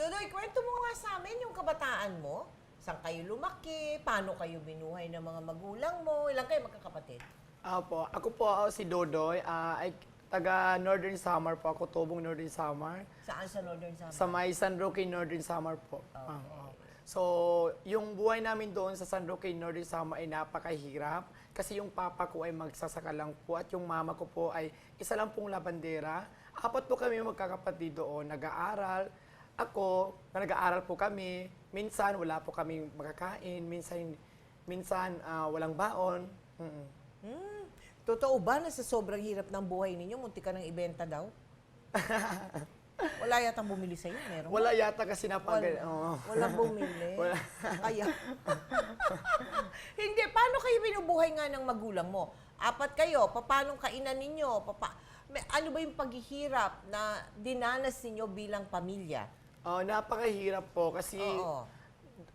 Dodoy, kwento mo nga sa amin yung kabataan mo. Saan kayo lumaki? Paano kayo binuhay ng mga magulang mo? Ilan kayo magkakapatid? Apo, ako po ako si Dodoy. ah, ay taga Northern Samar po ako, tubong Northern Samar. Saan sa Northern Samar? Sa may San Roque, Northern Samar po. Ah, oo. So, yung buhay namin doon sa San Roque, Northern Samar ay napakahirap. Kasi yung papa ko ay magsasaka lang po at yung mama ko po ay isa lang pong labandera. Apat po kami magkakapatid doon, nag-aaral. Ako, nag-aaral po kami. Minsan, wala po kami makakain. Minsan, minsan ah, walang baon. Mm-mm. Hmm. Totoo ba na sa sobrang hirap ng buhay ninyo, munti ka nang ibenta daw? Wala yatang bumili sa'yo, meron? ba? Wala yata kasi napag... Wala, oo. wala bumili. Wala. Kaya. Hindi, paano kayo binubuhay nga ng magulang mo? Apat kayo, paano kainan ninyo? Papa, may, ano ba yung paghihirap na dinanas ninyo bilang pamilya? Oh, napakahirap po kasi Oo.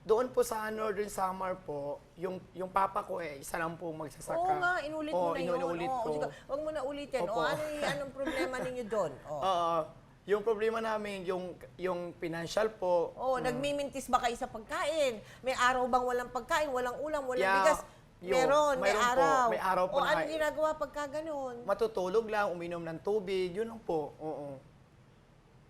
doon po sa Northern Samar po, yung yung papa ko eh isa lang po magsasaka. Oo nga, inulit mo Oo, na yun. inuulit Oo, ko. sige, Huwag mo na ulitin. O Opo. ano yung anong problema ninyo doon? O. Oo. yung problema namin yung yung financial po. Oh, nagmimintis ba kayo sa pagkain? May araw bang walang pagkain, walang ulam, walang Yeah, bigas? yun. Meron, may Mayroon po. araw. May araw po O na ano ginagawa pagka ganun? Matutulog lang, uminom ng tubig, yun lang po. Oo.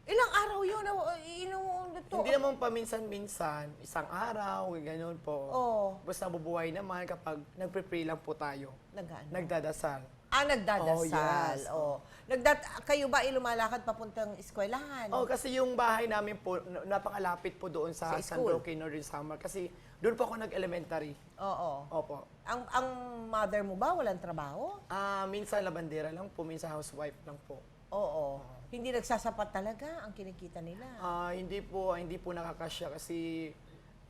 Ilang araw yun? O, Inom mo ito. Hindi naman paminsan-minsan, isang araw, ganyan po. Oo. Basta nabubuhay naman kapag nagpe-pray lang po tayo. Nag-ano? Nagdadasal. ah, nagdadasal. Oh, yes. Oh. Nagdat kayo ba ay lumalakad papuntang eskwelahan? Oh, kasi yung bahay namin po, na- napakalapit po doon sa, Sa San school. Roque, Northern Samar. Kasi doon po ako nag-elementary. Oo. Opo. Ang ang mother mo ba walang trabaho? Ah, minsan labandera lang po, minsan housewife lang po. Oo. Hindi nagsasapat talaga ang kinikita nila. Ah, hindi po, hindi po nakakasya kasi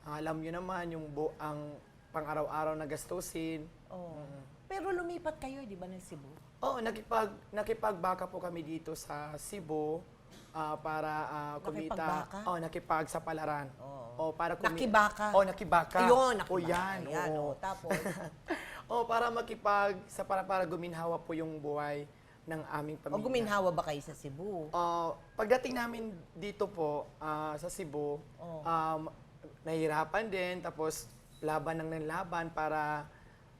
ah, alam niyo naman yung bu- ang pang-araw-araw na gastusin. Oo. Pero lumipat kayo, di ba, ng Cebu? Oo, nakipag nakipagbaka po kami dito sa Cebu ah, para ah, kumita. Nakipagbaka? Oh, nakipag sa palaran. Oo. Oh, para kumi- Nakibaka? Oh, nakibaka. Ayun, Oh, nakibaka. yan. Yan, oo. oh. Tapos, oh, para makipag sa para para guminhawa po yung buhay ng aming o pamilya. guminhawa ba kayo sa Cebu? Ah, pagdating namin dito po ah, sa Cebu, Oh. um, nahihirapan din tapos laban ng laban para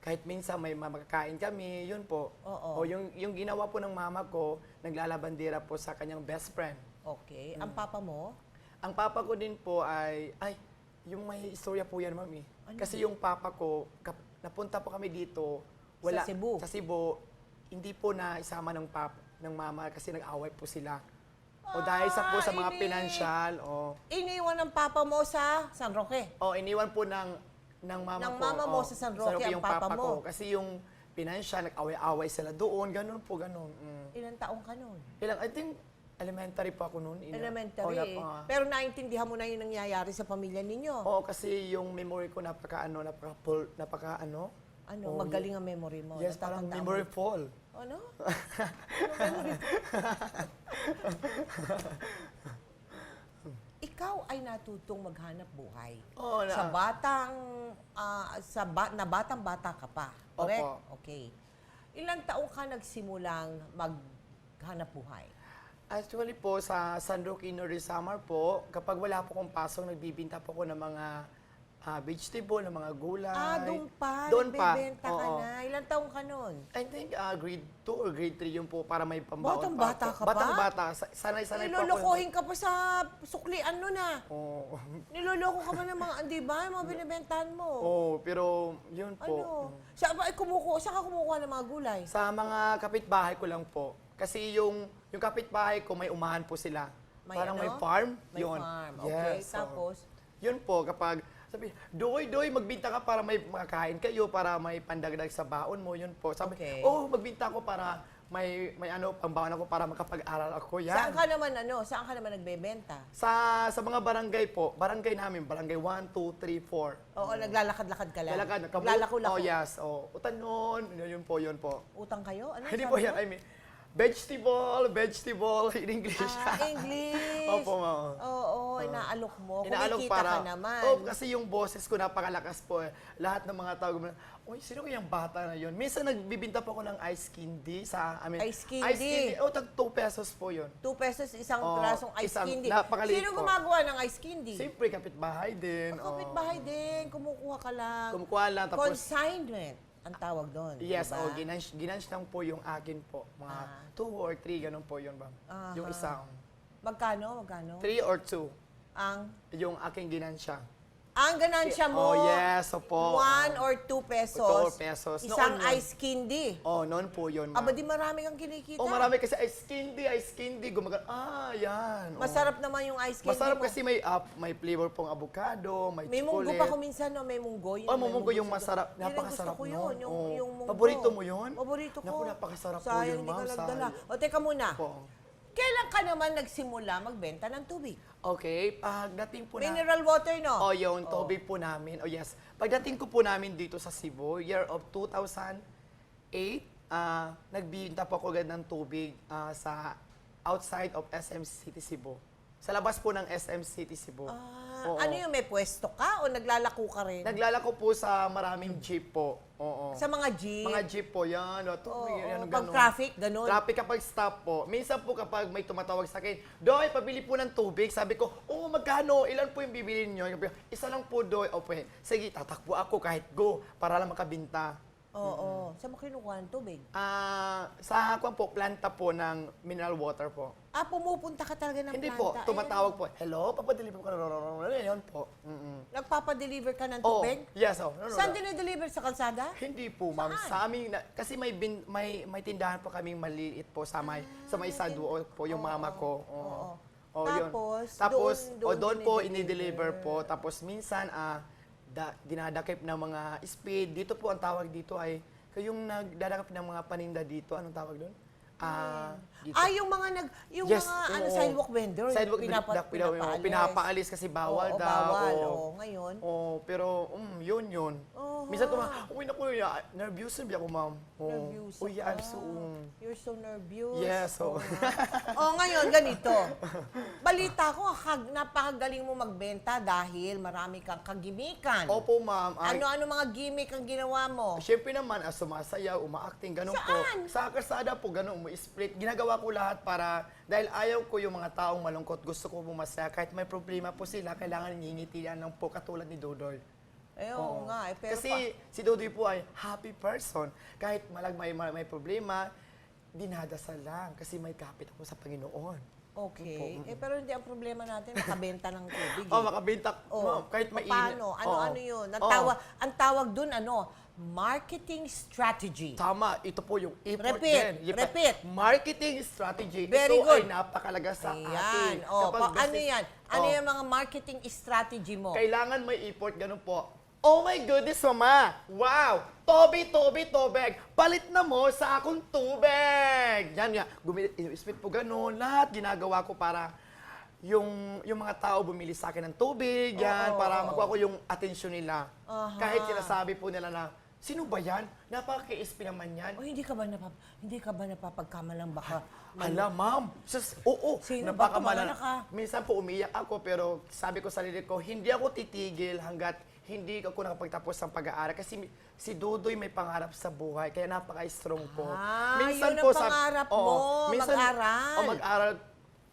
kahit minsan may makakain kami, yun po. Oo. O yung yung ginawa po ng mama ko, naglalabandera po sa kanyang best friend. Okay. Ang Mm. papa mo? Ang papa ko din po ay ay yung may istorya po yan, mami. Ano? Kasi yung papa ko, kap, napunta po kami dito, wala Sa Cebu? Sa Cebu, hindi po na isama ng pap ng mama kasi nag-away po sila. O dahil sa po sa Ah, mga ini- pinansyal, o Iniwan ng papa mo sa San Roque. o iniwan po ng ng mama Ng ko. mama mo o, sa San Roque ang yung papa mo. ko. Kasi yung pinansyal, nag-away-away sila doon, ganun po, ganun. Mm. Ilang taong ka nun? Ilang, I think, elementary po ako noon. Ina- Elementary. O, eh. nap- ah. Pero naintindihan mo na yung nangyayari sa pamilya ninyo. Oo, kasi yung memory ko napaka ano, napaka full, napaka ano. Ano, Oo, magaling ang memory mo. Yes, parang memory mo. full. Ano? Ano memory? Ikaw ay natutong maghanap buhay. Oo, na- Sa batang, ah, sa ba, na batang bata ka pa. Correct? Opo. Okay. Ilang taong ka nagsimulang maghanap buhay? Actually po, sa San Roque, Samar po, kapag wala po kong pasok, nagbibinta po ko ng mga ah, vegetable, ng mga gulay. Ah, doon pa. Doon pa. Nagbebenta ka oo. na. Ilang taong ka nun? I think ah, grade 2 or grade 3 yung po para may pambaon Batang pa bata ako. ka pa? Batang bata. Sa- Sanay-sanay po ako. Nilolokohin ka pa sa suklian nun ah. Oo. Niloloko ka ba ng mga, di ba? Yung mga binibentahan mo. Oo, pero yun po. Ano? Sa ba ay kumukuha, saan ka kumukuha ng mga gulay? Sa mga kapitbahay ko lang po. Kasi yung yung kapitbahay ko, may umahan po sila. May Parang ano? may farm. May yun. farm. Okay, Yes, oo. tapos? Yun po, kapag sabi, doy, doy, magbinta ka para may makakain kayo, para may pandagdag sa baon mo, yun po. Sabi, Okay. oh, magbinta ko para may, may ano, pambaon ako para makapag-aral ako. Yan. Saan ka naman ano? Saan ka naman nagbebenta? Sa, sa mga barangay po, barangay namin, barangay 1, 2, 3, 4. Oo, naglalakad-lakad ka lang. Lalakad, Naglalako-lako. Oh, yes. Oh, utanon, yun, yun po, yun po. Utang kayo? Ano Hindi po yan? I mean, Vegetable, vegetable in English. Ah, English. Opo, ma'am. Oo, inaalok mo. Inaalok Kumikita para, ka naman. Oh, kasi yung boses ko napakalakas po. eh. Lahat ng mga tao gumawa, Uy, sino kayang bata na yun? Minsan nagbibinta po ako ng ice candy sa amin. Ice candy? Oh, tag 2 pesos po yun. 2 pesos isang Oo, pirasong ice isang- candy. napakaliit Sino po. gumagawa ng ice candy? Siyempre, kapitbahay din. oh. Kapit-bahay din. Kumukuha ka lang. Kumukuha lang, tapos... Consignment ang tawag doon. Yes, diba? oh, ginanch, ginanch lang po yung akin po. Mga Ah. 2 or 3, ganun po yun, ma'am. Yung Aha. isang. Magkano? Magkano? 3 or 2, Ang yung aking ginansya. Ang ganansya mo, Oh, yes, opo. 1 or 2 pesos. Two pesos. Isang Noon yun. ice candy. Oh, noon po yun, ma'am. Aba, di marami kang kinikita. Oh, marami kasi ice candy, ice candy. Gumagal, ah, yan. oh. Masarap naman yung ice candy Masarap mo. kasi may up, may flavor pong avocado, may, May munggo chocolate. pa ko minsan, no? May munggo. Yung Oh, may munggo yung sa- masarap. Yun ang Napakasarap gusto ko nun. yun, yung, Oh. yung munggo. Paborito mo yun? Paborito ko. Naku, napakasarap po Sayang, yun, hindi ka ma'am. nagdala. Sayang. O, teka muna. Po. Kailan ka naman nagsimula magbenta ng tubig? Okay, pagdating po na... Mineral water, no? Oh, yung tubig po namin. Oh, yes. Pagdating ko po namin dito sa Cebu, year of 2008, ah nagbinta po ako agad ng tubig ah, sa outside of SM City Cebu. Sa labas po ng SM City Cebu. Ah, Oo. ano yung may pwesto ka o naglalako ka rin? Naglalako po sa maraming jeep po. Oo. sa mga jeep? Mga jeep po, yan. O, to, Oo, yan, oo. ganun. Pag traffic, ganun. Traffic kapag stop po. Minsan po kapag may tumatawag sa akin, Doy, pabili po ng tubig. Sabi ko, oo, magkano? Ilan po yung? Sabi ko, Isa lang po, Doy. O, pwede. Sige, tatakbo ako kahit go para lang makabinta. Oo. Saan mo kinukuha ng tubig? Ah, sa kwan po, planta po ng mineral water po. Ah, pumupunta ka talaga ng Hindi planta. po, tumatawag po. Hello, papadeliver ko. Yan po. Mm-mm. Eh, nagpapadeliver ka ng Oh, tubig? yes, oh. No, no, Saan no. dinideliver? Sa kalsada? Hindi po, ma'am. Saan? Sa amin, na, kasi may, bin, may, may tindahan po kaming maliit po sa may, sa may Saduo po, yung mama ko. Oo. Oo. Oh, yun. Tapos, Tapos, doon- doon, doon doon po dinideliver. inideliver po. Tapos minsan, ah, da, dinadakip ng mga speed. Dito po ang tawag dito ay, kayong nagdadakip ng mga paninda dito, anong tawag doon? Ah, dito. Ah, yung mga nag yung Yes, mga ano oo. sidewalk vendor, Sidewalk pinapa, dak- pina- pinapaalis. pinapaalis kasi bawal Oo, daw. bawal. oo. Oo, ngayon. Oo, pero um, yun yun. Oo. Minsan ko uy naku, ya, nervous na ako, ma'am. Oo. Nervous Uy, ka. I'm so, um, You're so nervous. Yes, oo. oh, ngayon, ganito. Balita ko, hag, napakagaling mo magbenta dahil marami kang kagimikan. Opo, ma'am. Ay, Ano-ano mga gimmick ang ginawa mo? Siyempre naman, ah, sumasayaw, umaacting, ganun Saan? po. Sa kasada po, ganun, umu-split. Ginagawa ko lahat para, dahil ayaw ko yung mga taong malungkot, gusto ko bumasaya. Kahit may problema po sila, kailangan ngingitian ng po, katulad ni Dodoy. Eh, oo nga. Eh, pero Kasi pa- si Dodoy po ay happy person. Kahit malag may, may, may problema, dinadasal lang kasi may kapit ako sa Panginoon. Okay. Eh, pero hindi ang problema natin, makabenta ng tubig. Oh, eh. makabenta, Oh, ma'am, kahit mainit. Paano? Ano, Oo. ano yun? Ang Oo. tawag, ang tawag dun, ano, marketing strategy. Tama, ito po yung effort Repeat, din. Repeat. Marketing strategy. Very ito good. ay napakalaga sa Ayan. atin. Oh, pa, ano yan? Ano Oh, yung mga marketing strategy mo? Kailangan may effort, ganun po. Oh my goodness, mama! Wow! Toby, Toby, Tobeg! Palit na mo sa akong tubig! Yan, yan. Gumi- spit po ganun. Lahat ginagawa ko para yung yung mga tao bumili sa akin ng tubig, yan, Oo, para oo. makuha ko yung atensyon nila. Aha. Kahit sinasabi po nila na, sino ba yan? Napaka-KSP naman yan. O hindi ka ba napap hindi ka ba napapagkamalang baka Hala, ma'am. Sus, oo. Sino ba? napakamala- Tumawala ka. Minsan po umiyak ako, pero sabi ko sa sarili ko, hindi ako titigil hanggat hindi ako nakapagtapos ng pag-aaral. Kasi mi- si Dudoy may pangarap sa buhay, kaya napaka-strong po. Ah, yun ang pangarap mo, mag-aral. Oh, mag-aral.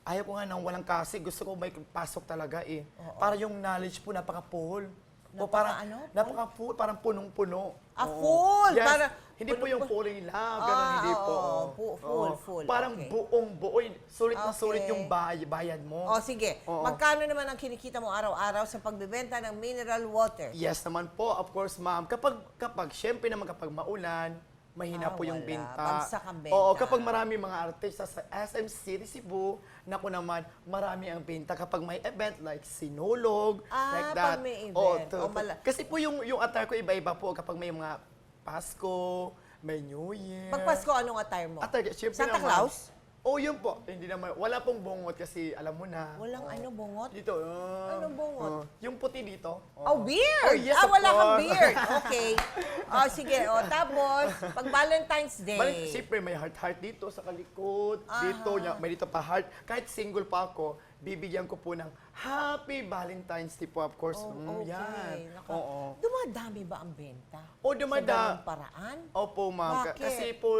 Ayaw ko nga nang walang kasi. Gusto ko may pasok talaga eh. Para yung knowledge po, napaka-full. O Napaka parang, ano? Full? napaka-full, parang punong-puno. Ah, Oo. full! Yes. Para- hindi po yung falling love, ganun, Ah, hindi po. oo, fu- full, Oo. full, Parang okay. buong buo, sulit na sulit Okay. yung bay- bayad mo. O sige, Oo. magkano naman ang kinikita mo araw-araw sa pagbebenta ng mineral water? Yes naman po, of course, ma'am. Kapag, kapag, syempre naman kapag maulan, mahina Ah, po yung wala. binta. Bagsak ang benta. Oo, kapag marami mga artista sa SM City Cebu, naku naman, marami ang binta. Kapag may event like sinulog, Ah, like that. pag may Oo, event. to- O, mala- kasi po yung, yung attire ko iba-iba po kapag may mga Pasko, may New Year. Pag Pasko, anong attire mo? Attire, syempre Santa naman. Claus? Oh, yun po. Hindi naman, wala pong bungot kasi alam mo na. Walang Oo. ano, bungot? Dito. uh, Anong bungot? uh, yung puti dito. Oh, beard! Oh, yes, ah, of wala kang course. beard. Okay. Oh, sige. Oh, tapos, pag Valentine's Day. Balik, siyempre may heart-heart dito sa kalikod, dito, niya, may dito pa heart. Kahit single pa ako, bibigyan ko po ng Happy Valentine's Day po, of course. Oh, Mm, okay. yan. Naka- Oo. Dumadami ba ang benta? O Sa dumada. ganung paraan? Opo, ma'am. Ka- Bakit? Kasi po,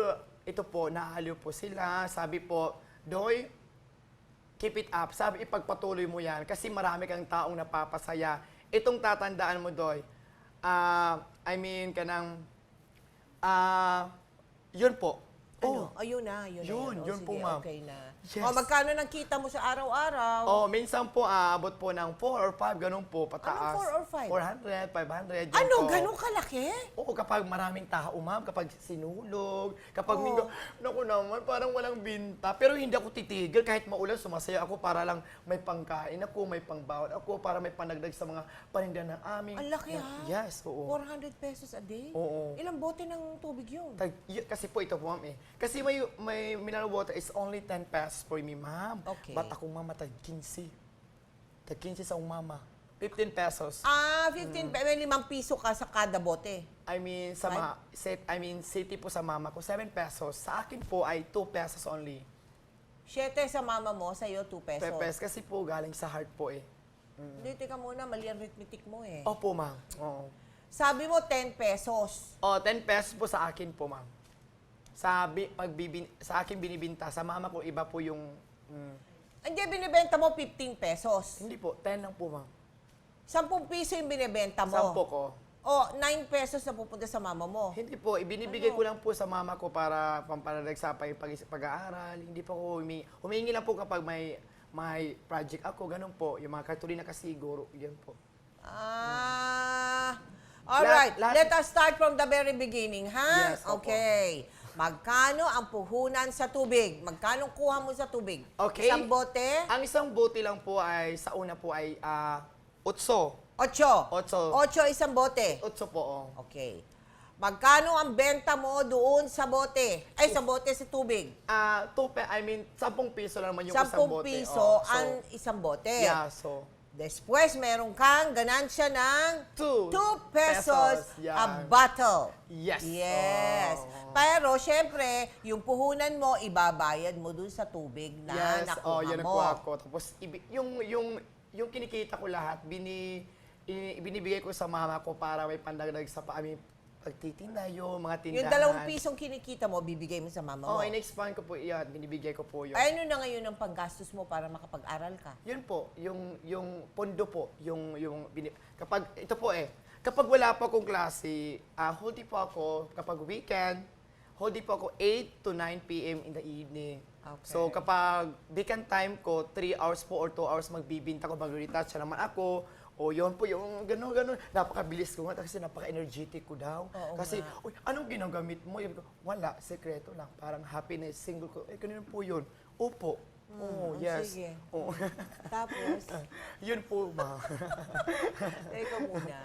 ito po, naaliw po sila. Sabi po, Doy, keep it up. Sabi, ipagpatuloy mo yan. Kasi marami kang taong napapasaya. Itong tatandaan mo, Doy. Ah, I mean, kanang, ah, yun po. Ano? Ayun na, yun, na Yun, Oh, yun sige, po, ma'am. Okay na. Yes. Oh, magkano nang kita mo sa araw-araw? Oh, minsan po aabot po ng 4 or 5, ganun po, pataas. 4 or 5? 400, 500, yun ano, po. ganun kalaki? Oo, kapag maraming tao, ma'am, kapag sinulog, kapag Oo. minggo, naku naman, parang walang binta. Pero hindi ako titigil, kahit maulan, sumasaya ako para lang may pangkain ako, may pangbawat ako, para may panagdag sa mga paninda ng aming... Ang laki ha? Yes, oo. 400 pesos a day? Oo. Ilang bote ng tubig yun? Tag, y- kasi po ito po, ma'am eh. Kasi may, may mineral water is only 10 pesos for me, ma'am. Okay. Ba't akong mama, tag 15. Tag 15 sa umama. 15 pesos. Ah, 15 pe- May limang piso ka sa kada bote. I mean, sa ma- set, I mean, city po sa mama ko, 7 pesos. Sa akin po ay 2 pesos only. Siyete sa mama mo, sa'yo 2 pesos. 2 pesos kasi po galing sa heart po eh. Hindi, teka muna, mali ang arithmetic mo eh. Opo, ma'am. Oo. Sabi mo 10 pesos. Oh, 10 pesos po sa akin po, ma'am. Sabi, pagbibin, sa akin binibinta, sa mama ko iba po yung... mm, Hindi, binibenta mo 15 pesos. hindi po, 10 lang po, ma'am. 10 piso yung binibenta mo. Sampo ko. O, 9 pesos na pupunta sa mama mo. Hindi po, ibinibigay Ano? ko lang po sa mama ko para pampanalag sa pag- pag- pag-aaral. Hindi po ako humingi. Humingi lang po kapag may may project ako, ganun po. Yung mga kartulina kasi siguro, yan po. Ah, alright. Lahat- lahat- Let us start from the very beginning, ha? Yes, opo. okay. Magkano ang puhunan sa tubig? Magkano kuha mo sa tubig? Okay. Isang bote? Ang isang bote lang po ay, sa una po ay ah, utso. Ocho. Otso. Ocho isang bote. Utso po, oh. Okay. Magkano ang benta mo doon sa bote? Ay, sa bote sa tubig. Ah, two pe- I mean, 10 piso lang naman yung isang 10 bote. piso Oh, so, ang isang bote. Yeah, so, Después, meron kang ganansya ng Two 2 pesos, pesos, yan. a bottle. Yes. Yes. Oh. Pero, syempre, yung puhunan mo, ibabayad mo dun sa tubig na yes, nakuha oh, yan mo. po ako. Tapos, yung, yung, yung kinikita ko lahat, bini, binibigay ko sa mama ko para may pandagdag sa pa, I mean, pagtitinda yung mga tindahan. Yung dalawang pisong kinikita mo, bibigay mo sa mama mo. Oh, in-expand ko po iyan, binibigay ko po yun. Ay, ano na ngayon ang panggastos mo para makapag-aral ka? Yun po, yung yung pondo po, yung yung kapag ito po eh, kapag wala po akong klase, ah whole day po ako kapag weekend, whole day po ako 8 to 9 p.m. in the evening. Okay. So kapag vacant time ko, 3 hours po or 2 hours magbibinta ko, mag-retouch naman ako. O yun po, yung gano'n, gano'n. Napakabilis ko nga kasi napaka-energetic ko daw. Oo kasi, nga. uy, anong ginagamit mo? Ko, wala, sekreto lang. Parang happiness, single ko. Eh, ganun po yun. Opo. oh, Oo, yes. sige. Oo. Tapos, Yun po ba? ikaw muna,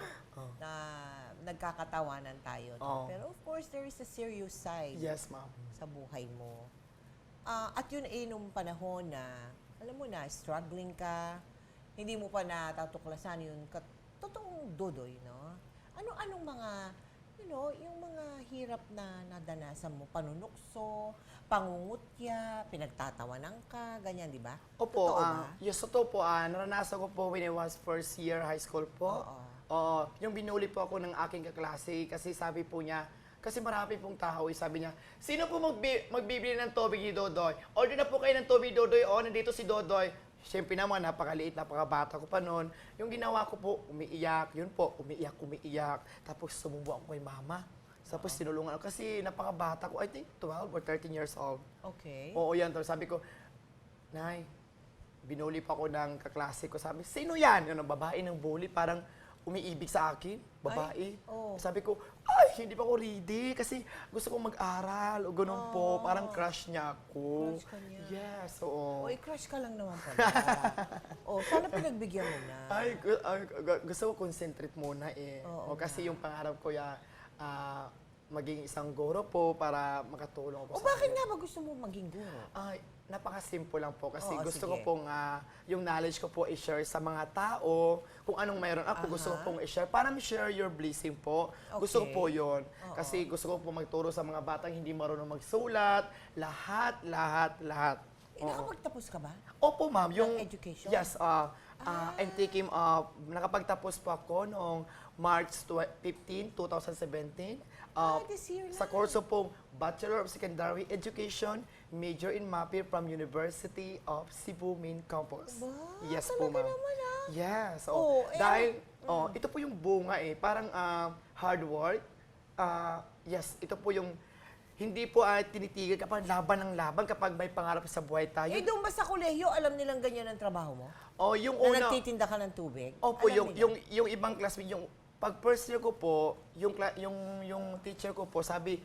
na nagkakatawanan tayo. no? Oo. Pero of course, there is a serious side yes, ma'am. sa buhay mo. Ah, at yun ay nung panahon na, alam mo na, struggling ka, hindi mo pa natatuklasan yung kat- totoong dodoy, no? Ano-anong mga, you know, yung mga hirap na nadanasan mo, panunukso, pangungutya, pinagtatawanan ka, ganyan, di ba? Opo, Totoo ah, ba? yes, totoo po. ah, naranasan ko po when I was first year high school po. Oo. Oo, yung binuli po ako ng aking kaklase kasi sabi po niya, kasi marami pong tao, eh, sabi niya, sino po magbi- magbibili ng tubig ni Dodoy? Order na po kayo ng tubig, Dodoy. O, nandito si Dodoy. Siyempre naman, napakaliit, napakabata ko pa noon. Yung ginawa ko po, umiiyak. Yun po, umiiyak, umiiyak. Tapos sumubo ako kay mama. Tapos tinulungan ako kasi napakabata ko, I think 12 or 13 years old. Okay. Oo, yan. Tapos sabi ko, Nay, binuli pa ako ng kaklase ko. Sabi, sino yan? Yung babae ng bully, parang umiibig sa akin. Babae. Ay, oo. Sabi ko, ay, hindi pa ako ready kasi gusto kong mag-aral o ganun po. Parang crush niya ako. Crush ka niya. Yes, oo. O, crush ka lang naman pala. o, sana pinagbigyan mo na. Ay, gu- ay, gu- gusto ko concentrate muna eh. Oo o, kasi yung pangarap ko ya maging isang guro po para makatulong ako O sa bakit nga ba gusto mo maging guro? Ay, napaka-simple lang po kasi Oo, gusto sige. ko pong ah, yung knowledge ko po i-share sa mga tao kung anong mayroon ako gusto ko pong i-share para ma-share your blessing po. Gusto ko Okay. po yon kasi gusto ko po magturo sa mga batang hindi marunong magsulat, lahat, lahat, lahat. Eh, Oo. nakapagtapos ka ba? Opo, ma'am. Yung, Ng education? Yes. Uh, uh, I'm taking, uh, nakapagtapos po ako noong March tw- 15, 2017. Ah, Uh, this year sa lang. kurso pong Bachelor of Secondary Education, major in MAPI from University of Cebu Main Campus. Ba, yes po, talaga ma'am. naman, ah. Yes. Oo, Oh, eh, dahil, oh, ito po yung bunga eh. Parang ah, hard work. Ah, yes, ito po yung hindi po ay tinitigil kapag laban ng laban kapag may pangarap sa buhay tayo. Eh, doon ba sa kolehiyo, alam nilang ganyan ang trabaho mo? Oh, yung Na una, nagtitinda ka ng tubig? Opo, yung, nila? yung, yung ibang classmate, yung pag first year ko po, yung, yung, yung teacher ko po, sabi,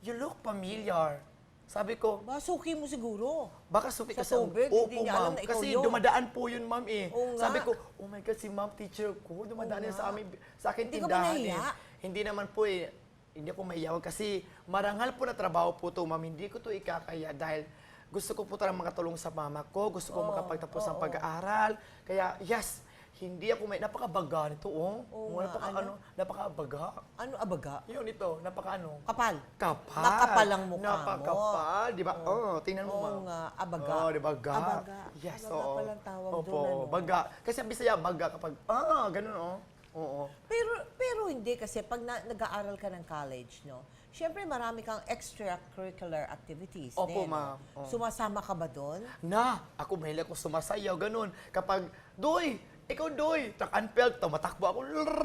you look familiar. Sabi ko, Ba, suki mo siguro. baka suki Sa kasi, tubig, opo hindi niya alam ma'am. na ikaw Kasi yun. dumadaan po yun, ma'am eh. Oo nga. Sabi ko, oh my God, si ma'am teacher ko, dumadaan Oo yan sa amin, sa akin Hindi ka ba tindahan nahiya? eh. Hindi naman po eh, hindi ako mahiyawan kasi marangal po na trabaho po to, ma'am. Hindi ko to ikakaya dahil gusto ko po talagang makatulong sa mama ko, gusto ko Oo, makapagtapos ng oo. pag-aaral. Kaya, yes, hindi ako may, napakabaga nito, oh. Oo Oh, nga, napaka, ano? ano, napakabaga. Ano abaga? Yun ito, napaka ano. Kapal. Kapal. Nakapal ang mukha mo. Napakapal, di ba? Oo, tingnan mo, Oo ma'am. nga, abaga. Oo, di ba? Ga. Abaga. Yes, Abaga oo. palang tawag Opo, doon, ano? baga. Kasi ang Bisaya, baga kapag, ah, ganun, oh. Oo. Pero pero hindi kasi pag na, nag-aaral ka ng college, no? Siyempre marami kang extracurricular activities Opo, din. no? ma'am. Oo. Sumasama ka ba doon? Na, ako mahilig ako sumasayaw, ganun. Kapag, Doy, ikaw Doy, track and field, tumatakbo ako.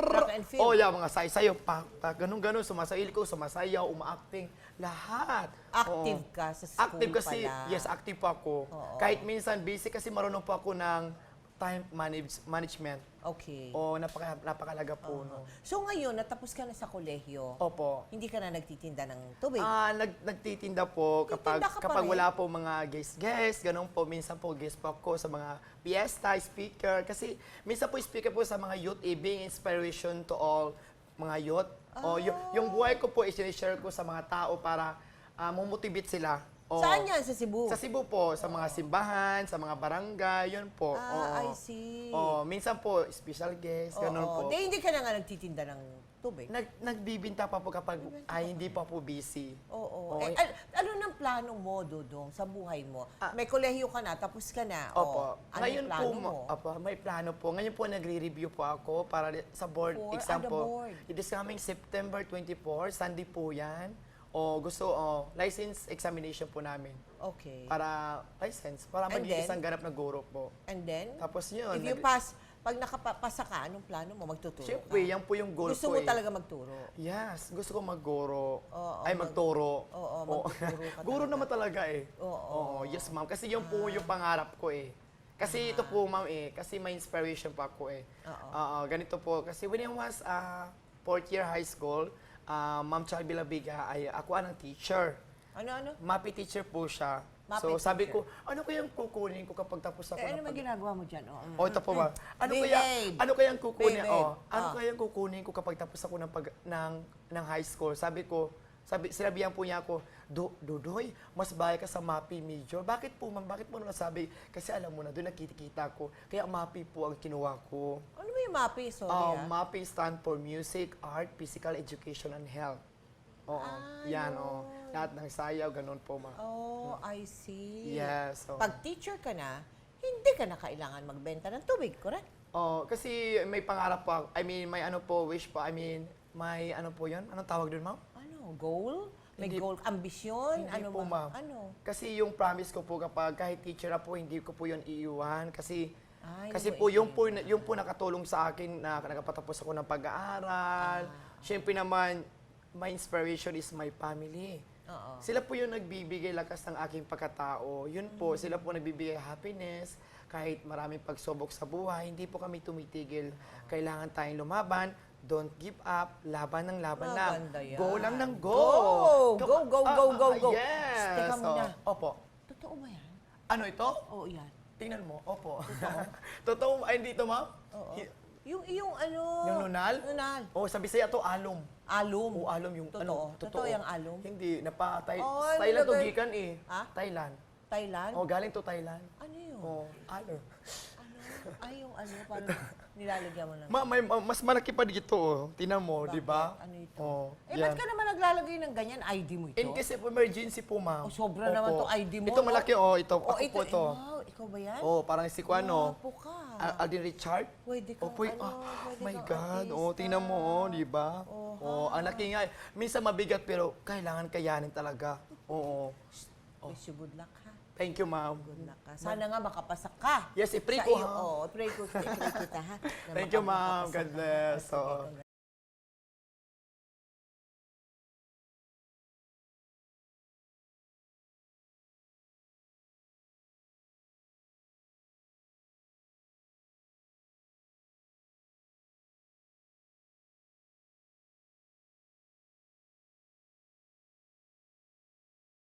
Track and field. Oh, yeah, mga sayaw, pa, pa, ganun, ganun, sumasayaw ko, sumasayaw, uma-acting, lahat. Active Oo. ka sa school Active kasi, pala. yes, active po ako. Oo. Kahit minsan, busy kasi marunong po ako ng time manage, management. Okay. O, napaka, napakalaga po, no. So ngayon, natapos ka na sa kolehiyo, Opo. hindi ka na nagtitinda ng tubig. Ah, nag, nagtitinda po kapag ka pa kapag rin? wala po mga guest-guest, ganun po. Minsan po guest po ako sa mga fiesta, speaker. Kasi minsan po speaker po sa mga youth, eh, being inspiration to all mga youth. O, yung, Ah. yung buhay ko po, i-share ko sa mga tao para uh, mumotivate sila. O, Saan yan? Sa Cebu? Sa Cebu po, sa mga simbahan, sa mga barangay, yun po. Ah, I Oo. see. Oo, minsan po, special guest, ganun Oo. po. Di, hindi ka na nga nagtitinda ng tubig. Nag, nagbibinta pa po kapag ay hindi pa po busy. Oo. Oo. Eh, al- ano nang plano mo, Dodong, sa buhay mo? Ah. May kolehiyo ka na, tapos ka na. Opo. O, ano Ngayon plano po, mo? opo, may plano po. Ngayon po nagre-review po ako para sa board For? exam Ah, the po. board. It is coming September 24, Sunday po yan. O gusto, o, license examination po namin. Okay. Para, license, para And maging then? isang ganap na guro po. And then, Tapos yun. if you nag- pass, pag nakapasa ka, anong plano mo? Magtuturo Siyempre, ka? yan po yung goal Gusto ko mo eh. talaga magturo? Yes, gusto ko magguro. Oo, Ay, mag- magturo. Oo, magtuturo ka Guro talaga. naman talaga eh. Oo. yes ma'am. Kasi yun po yung pangarap ko eh. Kasi ito po ma'am eh, kasi may inspiration pa ako eh. Oo. Oo, ganito po. Kasi when I was uh, fourth year high school, uh, Ma'am Chalby Labiga, ay ako ang teacher. Ano, ano? MAPI teacher po siya. MAPI so sabi teacher. ko, ano kayang kukunin ko kapag tapos ako Eh, ano pag- ginagawa mo dyan? Oh, Oh, ito po ba? Ano Babe, kaya ano kayang kukunin? Babe. Oh, ano Ah. kayang kukunin ko kapag tapos ako ng pag ng ng high school? Sabi ko, sabi sinabihan po niya ako, Do, Dodoy, mas bahay ka sa MAPI Major. Bakit po, ma'am? Bakit mo nasabi? Kasi alam mo na, doon nakikita ko. Kaya MAPI po ang kinuha ko. Ano ba yung MAPI? Sorry Oh, ah. MAPI stand for Music, Art, Physical Education, and Health. Oo, Ah, yan, oh. Lahat ng sayaw, ganun po, ma'am. Oh, I see. Yes. oh. Pag teacher ka na, hindi ka na kailangan magbenta ng tubig, correct? Oh, kasi may pangarap po ako. I mean, may ano po, wish po. I mean, may ano po yun? Anong tawag doon, ma'am? Ano, goal? May Hindi- goal, ambisyon? Hindi ano po, ba? ma'am. Ano? Kasi yung promise ko po kapag kahit teacher na po, hindi ko po yun iiwan. Kasi Ay, kasi hindi mo po, yung po, yung po nakatulong sa akin na nakapatapos ako ng pag-aaral. Ah. Siyempre naman, my inspiration is my family. Oo. Sila po yung nagbibigay lakas ng aking pagkatao. Yun po, Mm. sila po nagbibigay happiness. Kahit maraming pagsubok sa buhay, hindi po kami tumitigil. Kailangan tayong lumaban. Don't give up. Laban ng laban lang. Maganda yan. Go lang ng go. Go! Go, go, Ah, go, ah, go, ah, go. Yes. Teka muna. Oh, Opo. Totoo ba yan? Ano ito? Oo, yan. Tingnan mo. Opo. Totoo. Ay, dito, ma'am? Oo. Hi- Yung, yung ano? Yung nunal? Nunal. Oh, sa Bisaya to alum. Alum. O alum yung Totoo. ano, Totoo yung alum? Hindi, napa Thai, Oh, Thailand to nilagay- gikan eh. Ha? Thailand. Thailand? Oh, galing to Thailand. Ano yun? Oh, ano? Ano? Ay, yung ano, parang nilalagyan mo ng... Ma, may, ma- mas malaki pa dito, oh. Tingnan mo, di ba? Ano ito? Oh, eh, yan. ba't ka naman naglalagay ng ganyan? ID mo ito? In case of emergency po, ma'am. Oh, sobra naman to ID mo, Ito no? malaki, oh. Ito, oh, ako ito, po eh, to. wow, ikaw ba yan? Oh, parang si Kuano. Guwapo ka. Al- Alden Richard. Pwede kang Oh, pwede, ano, ah, pwede my kang God. artista. Oh, tingnan mo, oh, di ba? Oh, Oh, ang laki nga. eh. Minsan mabigat, pero kailangan kayanin talaga. Oo. Wish you good luck, ha? Thank you, ma'am. Good luck ka. Sana nga makapasa ka. Yes, i-pray ko, ha? Oo, i-pray ko, i-pray kita, ha? Na Thank you, ma'am. makapasa God ka. bless. Oo.